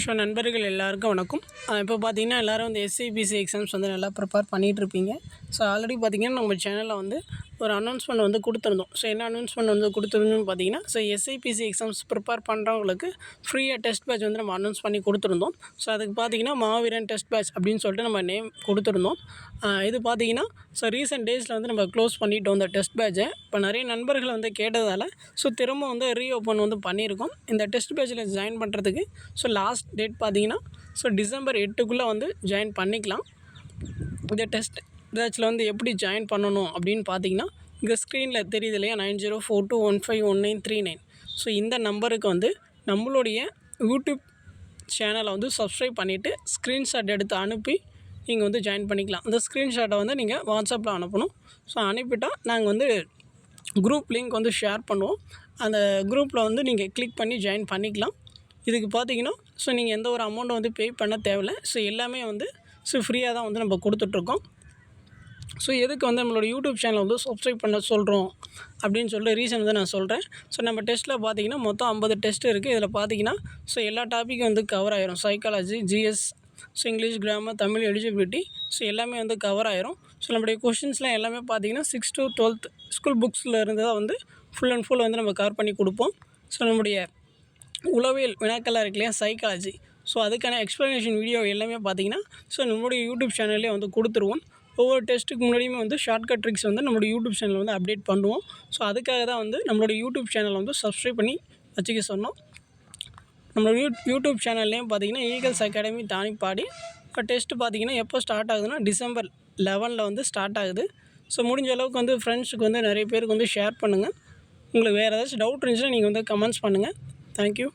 So நண்பர்கள் எல்லாருக்கும் வணக்கம். இப்போ பார்த்தீங்கன்னா எல்லோரும் வந்து எஸ்ஐபிசி எக்ஸாம்ஸ் வந்து நல்லா ப்ரிப்பேர் பண்ணிகிட்ருப்பீங்க ஸோ ஆல்ரெடி பார்த்தீங்கன்னா நம்ம சேனலில் வந்து ஒரு அனௌன்ஸ்மெண்ட் வந்து கொடுத்துருந்தோம். ஸோ என்ன அனௌன்ஸ்மெண்ட் வந்து கொடுத்துருந்தோம்னு பார்த்தீங்கன்னா ஸோ எஸ்ஐபிசி எக்ஸாம்ஸ் ப்ரிப்பேர் பண்ணுறவங்களுக்கு ஃப்ரீயாக டெஸ்ட் பேட்ச் வந்து நம்ம அனௌன்ஸ் பண்ணி கொடுத்துருந்தோம். ஸோ அதுக்கு பார்த்தீங்கன்னா மாவீரன் டெஸ்ட் பேட்ச் அப்படின்னு சொல்லிட்டு நம்ம நேம் கொடுத்துருந்தோம். இது பார்த்தீங்கன்னா ஸோ ரீசெண்ட் டேஸில் வந்து நம்ம க்ளோஸ் பண்ணிட்டோம் இந்த டெஸ்ட் பேட்சை இப்போ நிறைய நண்பர்கள் வந்து கேட்டதால் ஸோ திரும்ப வந்து ரீஓப்பன் வந்து பண்ணியிருக்கோம். இந்த டெஸ்ட் பேட்சில் ஜாயின் பண்ணுறதுக்கு ஸோ லாஸ்ட் டேட் பார்த்தீங்கன்னா ஸோ டிசம்பர் எட்டுக்குள்ளே வந்து ஜாயின் பண்ணிக்கலாம். இந்த டெஸ்ட் பேட்சில் வந்து எப்படி ஜாயின் பண்ணணும் அப்படின்னு பார்த்தீங்கன்னா இங்கே ஸ்க்ரீனில் தெரியுது இல்லையா? Nine zero four two one five one nine three nine so இந்த நம்பருக்கு வந்து நம்மளுடைய யூடியூப் சேனலை வந்து சப்ஸ்கிரைப் பண்ணிவிட்டு ஸ்க்ரீன்ஷாட் எடுத்து அனுப்பி நீங்கள் வந்து ஜாயின் பண்ணிக்கலாம். அந்த ஸ்க்ரீன்ஷாட்டை வந்து நீங்கள் வாட்ஸ்அப்பில் அனுப்பணும். ஸோ அனுப்பிட்டால் நாங்கள் வந்து குரூப் லிங்க் வந்து ஷேர் பண்ணுவோம். அந்த குரூப்பில் வந்து நீங்கள் கிளிக் பண்ணி ஜாயின் பண்ணிக்கலாம். இதுக்கு பார்த்தீங்கன்னா ஸோ நீங்கள் எந்த ஒரு அமௌண்ட்டை வந்து பே பண்ண தேவையில்ல. ஸோ எல்லாமே வந்து ஸோ ஃப்ரீயாக தான் வந்து நம்ம கொடுத்துட்ருக்கோம் ஸோ எதுக்கு வந்து நம்மளோட யூடியூப் சேனலை வந்து சப்ஸ்கிரைப் பண்ண சொல்கிறோம் அப்படின்னு சொல்லிட்டு ரீசன் வந்து நான் சொல்கிறேன் ஸோ நம்ம டெஸ்ட்டில் பார்த்தீங்கன்னா மொத்தம் ஐம்பது டெஸ்ட் இருக்குது இதில் பார்த்தீங்கன்னா ஸோ எல்லா டாப்பிக்கும் வந்து கவர் ஆயிரும். Psychology GS so English grammar Tamil eligibility so எல்லாமே வந்து கவர் ஆயிரும். ஸோ நம்மளுடைய கொஷின்ஸ்லாம் எல்லாமே பார்த்தீங்கன்னா சிக்ஸ் டு டுவெல்த் ஸ்கூல் புக்ஸில் இருந்து தான் வந்து ஃபுல் அண்ட் ஃபுல் வந்து நம்ம கவர் பண்ணி கொடுப்போம். ஸோ நம்முடைய உளவியல் வினாக்களாக இருக்கு இல்லையா? சைக்காலஜி ஸோ அதுக்கான எக்ஸ்ப்ளனேஷன் வீடியோ எல்லாமே பார்த்தீங்கன்னா ஸோ நம்மளுடைய யூடியூப் சேனல்லே வந்து கொடுத்துருவோம். ஒவ்வொரு டெஸ்ட்டுக்கு முன்னாடியுமே வந்து ஷார்ட்கட் ட்ரிக்ஸ் வந்து நம்மளோட யூடியூப் சேனல் வந்து அப்டேட் பண்ணுவோம். ஸோ அதுக்காக தான் வந்து நம்மளோட யூடியூப் சேனலை வந்து சப்ஸ்கிரைப் பண்ணி வச்சுக்க சொன்னோம். நம்மளோட யூ யூடியூப் சேனல்லையும் பார்த்தீங்கன்னா ஈகல்ஸ் அகாடமி தானிப்பாடி இப்போ டெஸ்ட்டு பார்த்தீங்கன்னா எப்போ ஸ்டார்ட் ஆகுதுன்னா டிசம்பர் லெவனில் வந்து ஸ்டார்ட் ஆகுது. ஸோ முடிஞ்ச அளவுக்கு வந்து ஃப்ரெண்ட்ஸுக்கு வந்து நிறைய பேருக்கு வந்து ஷேர் பண்ணுங்கள் உங்களுக்கு வேறு ஏதாச்சும் டவுட் இருந்துச்சுன்னா நீங்கள் வந்து கமெண்ட்ஸ் பண்ணுங்கள் தேங்க்யூ